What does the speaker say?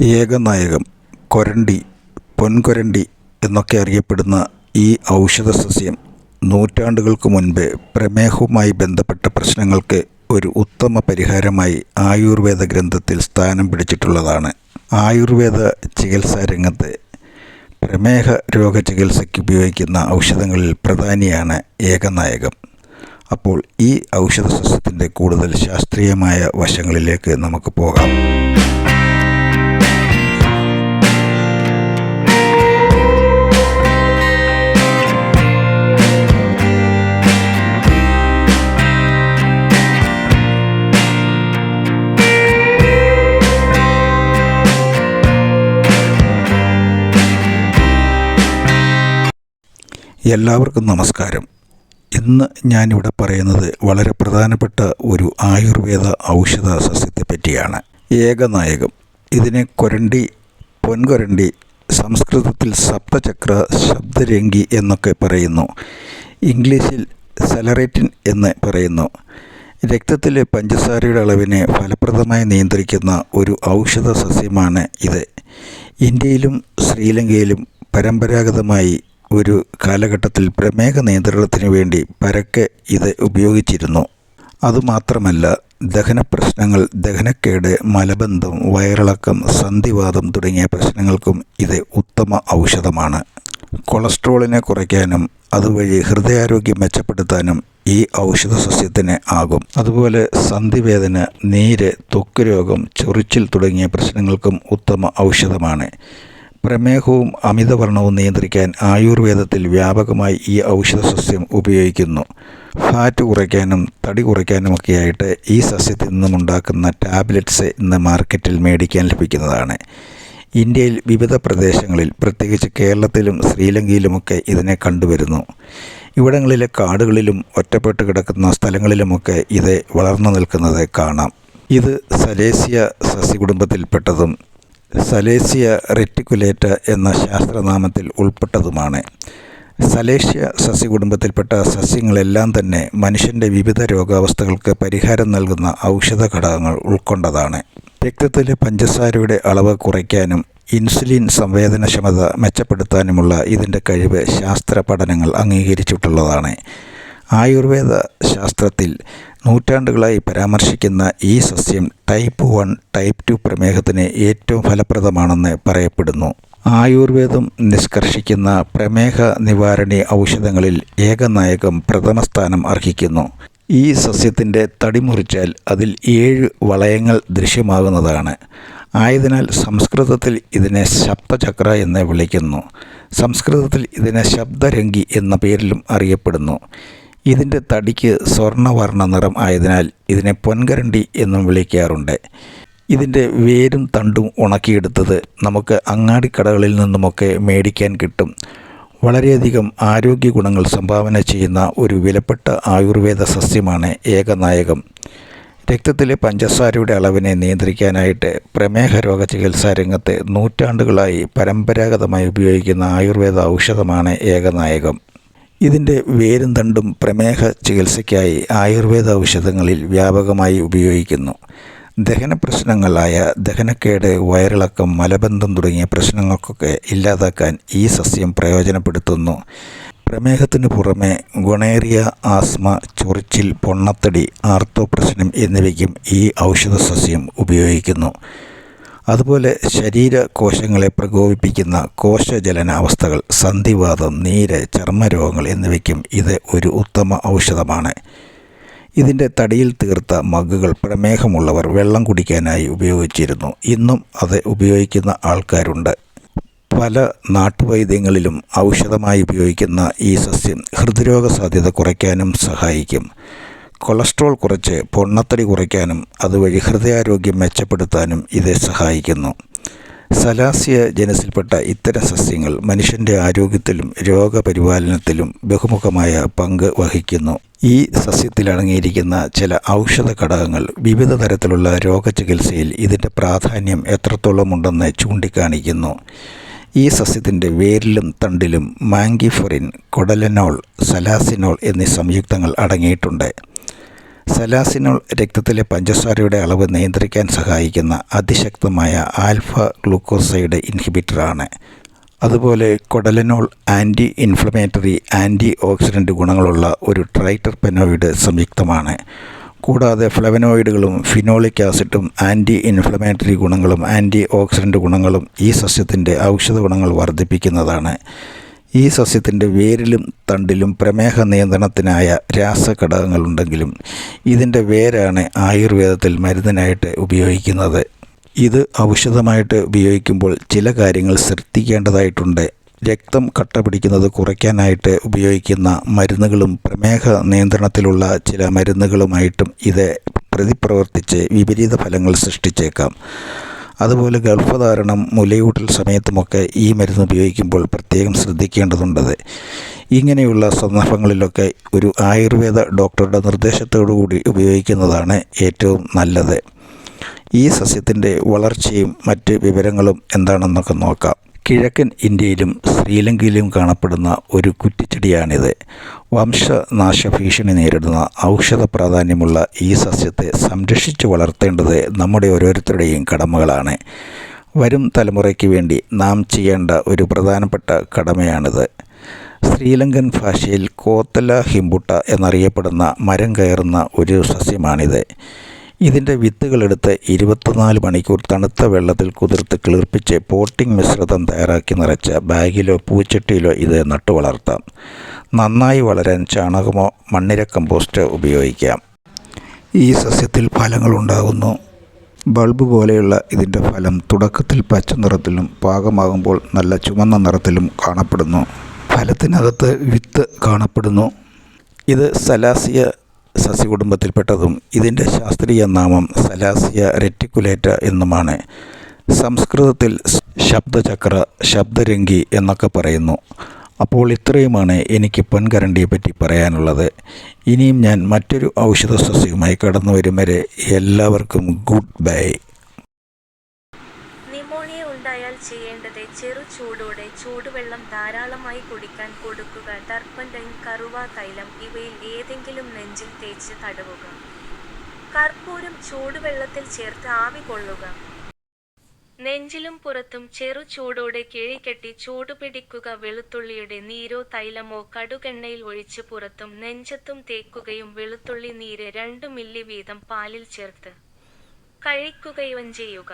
ഏകനായകം കൊരണ്ടി പൊൻകൊരണ്ടി എന്നൊക്കെ അറിയപ്പെടുന്ന ഈ ഔഷധ സസ്യം നൂറ്റാണ്ടുകൾക്ക് മുൻപ് പ്രമേഹവുമായി ബന്ധപ്പെട്ട പ്രശ്നങ്ങൾക്ക് ഒരു ഉത്തമ പരിഹാരമായി ആയുർവേദ ഗ്രന്ഥത്തിൽ സ്ഥാനം പിടിച്ചിട്ടുള്ളതാണ്. ആയുർവേദ ചികിത്സാ രംഗത്ത് പ്രമേഹ രോഗ ചികിത്സയ്ക്ക് ഉപയോഗിക്കുന്ന ഔഷധങ്ങളിൽ പ്രധാനിയാണ് ഏകനായകം. അപ്പോൾ ഈ ഔഷധ സസ്യത്തിന്റെ കൂടുതൽ ശാസ്ത്രീയമായ വശങ്ങളിലേക്ക് നമുക്ക് പോകാം. എല്ലാവർക്കും നമസ്കാരം. ഇന്ന് ഞാനിവിടെ പറയുന്നത് വളരെ പ്രധാനപ്പെട്ട ഒരു ആയുർവേദ ഔഷധ സസ്യത്തെ പറ്റിയാണ്. ഏകനായകം. ഇതിനെ കൊരണ്ടി പൊൻകൊരണ്ടി സംസ്കൃതത്തിൽ സപ്തചക്ര ശബ്ദരംഗി എന്നൊക്കെ പറയുന്നു. ഇംഗ്ലീഷിൽ സെലറേറ്റിൻ എന്ന് പറയുന്നു. രക്തത്തിലെ പഞ്ചസാരയുടെ അളവിനെ ഫലപ്രദമായി നിയന്ത്രിക്കുന്ന ഒരു ഔഷധ സസ്യമാണ് ഇത്. ഇന്ത്യയിലും ശ്രീലങ്കയിലും പരമ്പരാഗതമായി ഒരു കാലഘട്ടത്തിൽ പ്രമേഹ നിയന്ത്രണത്തിന് വേണ്ടി പരക്കെ ഇത് ഉപയോഗിച്ചിരുന്നു. അതുമാത്രമല്ല ദഹന പ്രശ്നങ്ങൾ ദഹനക്കേട് മലബന്ധം വയറിളക്കം സന്ധിവാദം തുടങ്ങിയ പ്രശ്നങ്ങൾക്കും ഇത് ഉത്തമ ഔഷധമാണ്. കൊളസ്ട്രോളിനെ കുറയ്ക്കാനും അതുവഴി ഹൃദയാരോഗ്യം മെച്ചപ്പെടുത്താനും ഈ ഔഷധ സസ്യത്തിന് ആകും. അതുപോലെ സന്ധിവേദന നീര് ത്വക്ക് രോഗം ചൊറിച്ചിൽ തുടങ്ങിയ പ്രശ്നങ്ങൾക്കും ഉത്തമ ഔഷധമാണ്. പ്രമേഹവും അമിതവർണവും നിയന്ത്രിക്കാൻ ആയുർവേദത്തിൽ വ്യാപകമായി ഈ ഔഷധ സസ്യം ഉപയോഗിക്കുന്നു. ഫാറ്റ് കുറയ്ക്കാനും തടി കുറയ്ക്കാനുമൊക്കെയായിട്ട് ഈ സസ്യത്തിൽ നിന്നുമുണ്ടാക്കുന്ന ടാബ്ലറ്റ്സ് ഇന്ന് മാർക്കറ്റിൽ മേടിക്കാൻ ലഭിക്കുന്നതാണ്. ഇന്ത്യയിൽ വിവിധ പ്രദേശങ്ങളിൽ പ്രത്യേകിച്ച് കേരളത്തിലും ശ്രീലങ്കയിലുമൊക്കെ ഇതിനെ കണ്ടുവരുന്നു. ഇവിടങ്ങളിലെ കാടുകളിലും ഒറ്റപ്പെട്ട് കിടക്കുന്ന സ്ഥലങ്ങളിലുമൊക്കെ ഇത് വളർന്നു നിൽക്കുന്നത് കാണാം. ഇത് സലേസിയ സസ്യകുടുംബത്തിൽപ്പെട്ടതും സലേസിയ റെറ്റിക്കുലേറ്റ എന്ന ശാസ്ത്രനാമത്തിൽ ഉൾപ്പെട്ടതുമാണ്. സലേഷ്യ സസ്യകുടുംബത്തിൽപ്പെട്ട സസ്യങ്ങളെല്ലാം തന്നെ മനുഷ്യന്റെ വിവിധ രോഗാവസ്ഥകൾക്ക് പരിഹാരം നൽകുന്ന ഔഷധ ഘടകങ്ങൾ ഉൾക്കൊണ്ടതാണ്. രക്തത്തിലെ പഞ്ചസാരയുടെ അളവ് കുറയ്ക്കാനും ഇൻസുലിൻ സംവേദനക്ഷമത മെച്ചപ്പെടുത്താനുമുള്ള ഇതിന്റെ കഴിവ് ശാസ്ത്ര പഠനങ്ങൾ അംഗീകരിച്ചിട്ടുള്ളതാണ്. ആയുർവേദ ശാസ്ത്രത്തിൽ നൂറ്റാണ്ടുകളായി പരാമർശിക്കുന്ന ഈ സസ്യം ടൈപ്പ് വൺ ടൈപ്പ് ടു പ്രമേഹത്തിന് ഏറ്റവും ഫലപ്രദമാണെന്ന് പറയപ്പെടുന്നു. ആയുർവേദം നിഷ്കർഷിക്കുന്ന പ്രമേഹ നിവാരണി ഔഷധങ്ങളിൽ ഏകനായകം പ്രഥമ സ്ഥാനം അർഹിക്കുന്നു. ഈ സസ്യത്തിന്റെ തടി മുറിച്ചാൽ അതിൽ ഏഴ് വളയങ്ങൾ ദൃശ്യമാകുന്നതാണ്. ആയതിനാൽ സംസ്കൃതത്തിൽ ഇതിനെ ശബ്ദചക്ര എന്ന് വിളിക്കുന്നു. സംസ്കൃതത്തിൽ ഇതിനെ ശബ്ദരംഗി എന്ന പേരിലും അറിയപ്പെടുന്നു. ഇതിന്റെ തടിക്ക് സ്വർണവർണ നിറം ആയതിനാൽ ഇതിനെ പൊൻകരണ്ടി എന്നും വിളിക്കാറുണ്ട്. ഇതിന്റെ വേരും തണ്ടും ഉണക്കിയെടുത്തത് നമുക്ക് അങ്ങാടിക്കടകളിൽ നിന്നുമൊക്കെ മേടിക്കാൻ കിട്ടും. വളരെയധികം ആരോഗ്യ ഗുണങ്ങൾ സംഭാവന ചെയ്യുന്ന ഒരു വിലപ്പെട്ട ആയുർവേദ സസ്യമാണ് ഏകനായകം. രക്തത്തിലെ പഞ്ചസാരയുടെ അളവിനെ നിയന്ത്രിക്കാനായിട്ട് പ്രമേഹ രോഗ ചികിത്സാ രംഗത്തെ നൂറ്റാണ്ടുകളായി പരമ്പരാഗതമായി ഉപയോഗിക്കുന്ന ആയുർവേദ ഔഷധമാണ് ഏകനായകം. ഇതിന്റെ വേരും തണ്ടും പ്രമേഹ ചികിത്സയ്ക്കായി ആയുർവേദ ഔഷധങ്ങളിൽ വ്യാപകമായി ഉപയോഗിക്കുന്നു. ദഹന പ്രശ്നങ്ങളായ ദഹനക്കേട് വയറിളക്കം മലബന്ധം തുടങ്ങിയ പ്രശ്നങ്ങൾക്കൊക്കെ ഇല്ലാതാക്കാൻ ഈ സസ്യം പ്രയോജനപ്പെടുത്തുന്നു. പ്രമേഹത്തിന് പുറമെ ഗുണേറിയ ആസ്മ ചൊറിച്ചിൽ പൊണ്ണത്തടി ആർത്തോ പ്രശ്നം എന്നിവയ്ക്കും ഈ ഔഷധ സസ്യം ഉപയോഗിക്കുന്നു. അതുപോലെ ശരീര കോശങ്ങളെ പ്രകോപിപ്പിക്കുന്ന കോശജലനാവസ്ഥകൾ സന്ധിവാതം നീര് ചർമ്മരോഗങ്ങൾ എന്നിവയ്ക്കും ഇത് ഒരു ഉത്തമ ഔഷധമാണ്. ഇതിന്റെ തടിയിൽ തീർത്ത മഗ്ഗുകൾ പ്രമേഹമുള്ളവർ വെള്ളം കുടിക്കാനായി ഉപയോഗിച്ചിരുന്നു. ഇന്നും അത് ഉപയോഗിക്കുന്ന ആൾക്കാരുണ്ട്. പല നാട്ടുവൈദ്യങ്ങളിലും ഔഷധമായി ഉപയോഗിക്കുന്ന ഈ സസ്യം ഹൃദ്രോഗ സാധ്യത കുറയ്ക്കാനും സഹായിക്കും. കൊളസ്ട്രോൾ കുറച്ച് പൊണ്ണത്തടി കുറയ്ക്കാനും അതുവഴി ഹൃദയാരോഗ്യം മെച്ചപ്പെടുത്താനും ഇത് സഹായിക്കുന്നു. സലാസിയ ജനസിൽപ്പെട്ട ഇത്തരം സസ്യങ്ങൾ മനുഷ്യന്റെ ആരോഗ്യത്തിലും രോഗപരിപാലനത്തിലും ബഹുമുഖമായ പങ്ക് വഹിക്കുന്നു. ഈ സസ്യത്തിൽ അടങ്ങിയിരിക്കുന്ന ചില ഔഷധ ഘടകങ്ങൾ വിവിധ തരത്തിലുള്ള രോഗചികിത്സയിൽ ഇതിന്റെ പ്രാധാന്യം എത്രത്തോളമുണ്ടെന്ന് ചൂണ്ടിക്കാണിക്കുന്നു. ഈ സസ്യത്തിന്റെ വേരിലും തണ്ടിലും മാങ്കിഫൊറിൻ കൊടലനോൾ സലാസിനോൾ എന്നീ സംയുക്തങ്ങൾ അടങ്ങിയിട്ടുണ്ട്. സലാസിനോൾ രക്തത്തിലെ പഞ്ചസാരയുടെ അളവ് നിയന്ത്രിക്കാൻ സഹായിക്കുന്ന അതിശക്തമായ ആൽഫ ഗ്ലൂക്കോസൈഡ് ഇൻഹിബിറ്ററാണ്. അതുപോലെ കൊടലനോൾ ആന്റി ഇൻഫ്ലമേറ്ററി ആന്റി ഓക്സിഡന്റ് ഗുണങ്ങളുള്ള ഒരു ട്രൈറ്റർപെനോയിഡ് സംയുക്തമാണ്. കൂടാതെ ഫ്ലവനോയിഡുകളും ഫിനോളിക് ആസിഡും ആന്റി ഇൻഫ്ലമേറ്ററി ഗുണങ്ങളും ആന്റി ഓക്സിഡന്റ് ഗുണങ്ങളും ഈ സസ്യത്തിന്റെ ഔഷധ ഗുണങ്ങൾ വർദ്ധിപ്പിക്കുന്നതാണ്. ഈ സസ്യത്തിന്റെ വേരിലും തണ്ടിലും പ്രമേഹ നിയന്ത്രണത്തിനായ രാസഘടകങ്ങളുണ്ടെങ്കിലും ഇതിന്റെ വേരാണ് ആയുർവേദത്തിൽ മരുന്നിനായിട്ട് ഉപയോഗിക്കുന്നത്. ഇത് ഔഷധമായിട്ട് ഉപയോഗിക്കുമ്പോൾ ചില കാര്യങ്ങൾ ശ്രദ്ധിക്കേണ്ടതായിട്ടുണ്ട്. രക്തം കട്ട പിടിക്കുന്നത് കുറയ്ക്കാനായിട്ട് ഉപയോഗിക്കുന്ന മരുന്നുകളും പ്രമേഹ നിയന്ത്രണത്തിലുള്ള ചില മരുന്നുകളുമായിട്ടും ഇത് പ്രതിപ്രവർത്തിച്ച് വിപരീത ഫലങ്ങൾ സൃഷ്ടിച്ചേക്കാം. അതുപോലെ ഗൾഫ് ധാരണം മുലയൂട്ടൽ സമയത്തുമൊക്കെ ഈ മരുന്ന് ഉപയോഗിക്കുമ്പോൾ പ്രത്യേകം ശ്രദ്ധിക്കേണ്ടതുണ്ട് ഇങ്ങനെയുള്ള സന്ദർഭങ്ങളിലൊക്കെ ഒരു ആയുർവേദ ഡോക്ടറുടെ നിർദ്ദേശത്തോടു കൂടി ഉപയോഗിക്കുന്നതാണ് ഏറ്റവും നല്ലത്. ഈ സസ്യത്തിന്റെ വളർച്ചയും മറ്റ് വിവരങ്ങളും എന്താണെന്നൊക്കെ നോക്കാം. കിഴക്കൻ ഇന്ത്യയിലും ശ്രീലങ്കയിലും കാണപ്പെടുന്ന ഒരു കുറ്റിച്ചെടിയാണിത്. വംശനാശ ഭീഷണി നേരിടുന്ന ഔഷധ പ്രാധാന്യമുള്ള ഈ സസ്യത്തെ സംരക്ഷിച്ചു വളർത്തേണ്ടത് നമ്മുടെ ഓരോരുത്തരുടെയും കടമകളാണ്. വരും തലമുറയ്ക്ക് വേണ്ടി നാം ചെയ്യേണ്ട ഒരു പ്രധാനപ്പെട്ട കടമയാണിത്. ശ്രീലങ്കൻ ഭാഷയിൽ കോത്തല ഹിംബുട്ട എന്നറിയപ്പെടുന്ന മരം കയറുന്ന ഒരു സസ്യമാണിത്. ഇതിന്റെ വിത്തുകളെടുത്ത് ഇരുപത്തിനാല് മണിക്കൂർ തണുത്ത വെള്ളത്തിൽ കുതിർത്ത് കിളിർപ്പിച്ച് പോട്ടിംഗ് മിശ്രിതം തയ്യാറാക്കി നിറച്ച് ബാഗിലോ പൂച്ചട്ടിയിലോ ഇത് നട്ടു വളർത്താം. നന്നായി വളരാൻ ചാണകമോ മണ്ണിര കമ്പോസ്റ്റോ ഉപയോഗിക്കാം. ഈ സസ്യത്തിൽ ഫലങ്ങളുണ്ടാകുന്നു ബൾബ് പോലെയുള്ള ഇതിന്റെ ഫലം തുടക്കത്തിൽ പച്ച നിറത്തിലും പാകമാകുമ്പോൾ നല്ല ചുമന്ന നിറത്തിലും കാണപ്പെടുന്നു. ഫലത്തിനകത്ത് വിത്ത് കാണപ്പെടുന്നു. ഇത് സലാസിയ സസ്യകുടുംബത്തിൽപ്പെട്ടതും ഇതിന്റെ ശാസ്ത്രീയ നാമം സലാസിയ റെറ്റിക്കുലേറ്റ എന്നുമാണ്. സംസ്കൃതത്തിൽ ശബ്ദചക്ര ശബ്ദരംഗി എന്നൊക്കെ പറയുന്നു. അപ്പോൾ ഇത്രയുമാണ് എനിക്ക് പൊൻകരണ്ടിയെപ്പറ്റി പറയാനുള്ളത്. ഇനിയും ഞാൻ മറ്റൊരു ഔഷധ സസ്യവുമായി കടന്നു വരും വരെ എല്ലാവർക്കും ഗുഡ് ബൈ. ചൂടോടെ ചൂടുവെള്ളം ധാരാളമായി കുടിക്കാൻ കൊടുക്കുക. ടർപ്പന്റൈൻ കറുവ തൈലം ഇവയിൽ ഏതെങ്കിലും നെഞ്ചിൽ തേച്ച് തടവുക. കർപ്പൂരം ചൂടുവെള്ളത്തിൽ ചേർത്ത് ആവി കൊള്ളുക. നെഞ്ചിലും പുറത്തും ചെറു ചൂടോടെ കിഴികെട്ടി ചൂടുപിടിക്കുക വെളുത്തുള്ളിയുടെ നീരോ തൈലമോ കടുകെണ്ണയിൽ ഒഴിച്ച് പുറത്തും നെഞ്ചത്തും തേക്കുകയും വെളുത്തുള്ളി നീര് രണ്ടു മില്ലി വീതം പാലിൽ ചേർത്ത് കഴിക്കുകയും ചെയ്യുക.